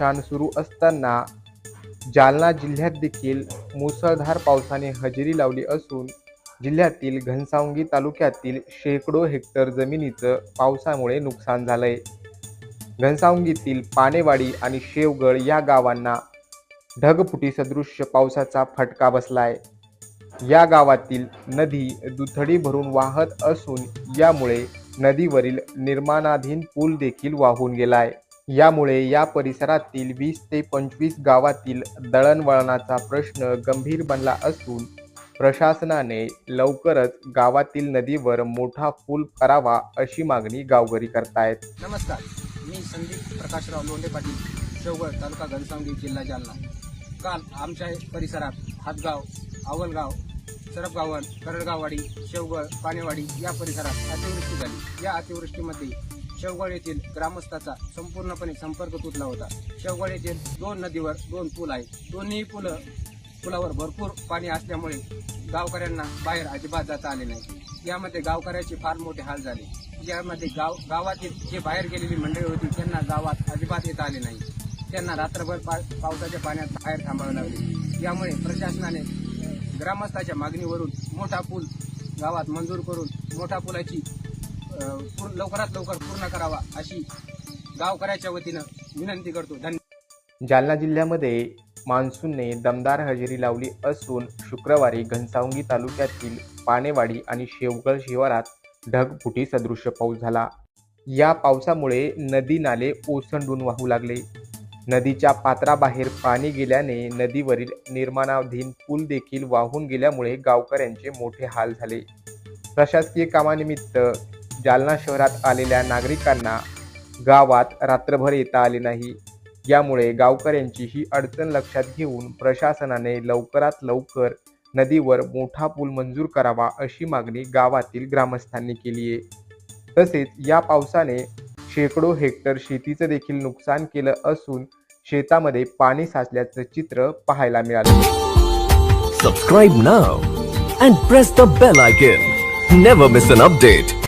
पावसाळा सुरू असताना जालना जिल्ह्यात देखील मुसळधार पावसाने हजेरी लावली असून जिल्ह्यातील घनसावंगी तालुक्यातील शेकडो हेक्टर जमिनीचं पावसामुळे नुकसान झालंय. घनसावंगीतील पानेवाडी आणि शेवगड या गावांना ढगफुटी सदृश्य पावसाचा फटका बसलाय. या गावातील नदी दुथडी भरून वाहत असून यामुळे नदीवरील निर्माणाधीन पूल देखील वाहून गेलाय. यामुळे या परिसरातील वीस ते पंचवीस गावातील दळणवळणाचा प्रश्न गंभीर बनला असून प्रशासनाने लवकरच गावातील नदीवर मोठा पूल करावा अशी मागणी गावकरी करतायत. नमस्कार. मी संदीप प्रकाशराव लोंढे पाटील शेवगड तालुका घनसावंगी जिल्हा जालना. काल आमच्या परिसरात हातगाव आवलगाव सरपगावन करडगाववाडी शेवगड पानेवाडी या परिसरात अतिवृष्टी झाली. या अतिवृष्टीमध्ये शेवगड येथील ग्रामस्थाचा संपूर्णपणे संपर्क तुटला होता. शेवगड येथील दोन नदीवर दोन पूल आहेत. दोन्ही पुलं पुलावर भरपूर पाणी असल्यामुळे गावकऱ्यांना बाहेर अजिबात जाता आले नाही. यामध्ये गावकऱ्याचे फार मोठे हाल झाले. यामध्ये गाव गावातील जे बाहेर गेलेली मंडळी होती त्यांना गावात अजिबात येता आले नाही. त्यांना रात्रभर पा पावसाच्या पाण्यात बाहेर थांबावे लागले. यामुळे प्रशासनाने ग्रामस्थाच्या मागणीवरून मोठा पूल गावात मंजूर करून मोठा पुलाची लवकरात लवकर पूर्ण करावा अशी गावकऱ्याच्या वतीनं विनंती करतो. धन्यवाद जालना जिल्ह्यामध्ये मान्सूनने दमदार हजेरी लावली असून शुक्रवारी घनसावंगी तालुक्यातील पानेवाडी आणि शेवगळ शिवारात ढगफुटी सदृश पाऊस झाला. या पावसामुळे नदी नाले ओसंडून वाहू लागले. नदीच्या पात्राबाहेर पाणी गेल्याने नदीवरील निर्माणाधीन पूल देखील वाहून गेल्यामुळे गावकऱ्यांचे मोठे हाल झाले. प्रशासकीय कामानिमित्त जालना शहरात आलेल्या नागरिकांना गावात रात्रभर येता आले नाही. यामुळे गावकऱ्यांची ही अडचण लक्षात घेऊन प्रशासनाने लवकरात लवकर नदीवर मोठा पूल मंजूर करावा अशी मागणी गावातील ग्रामस्थांनी केली आहे. तसेच या पावसाने शेकडो हेक्टर शेतीचं देखील नुकसान केलं असून शेतामध्ये पाणी साचल्याचं चित्र पाहायला मिळालं. Subscribe now and press the bell icon never miss an update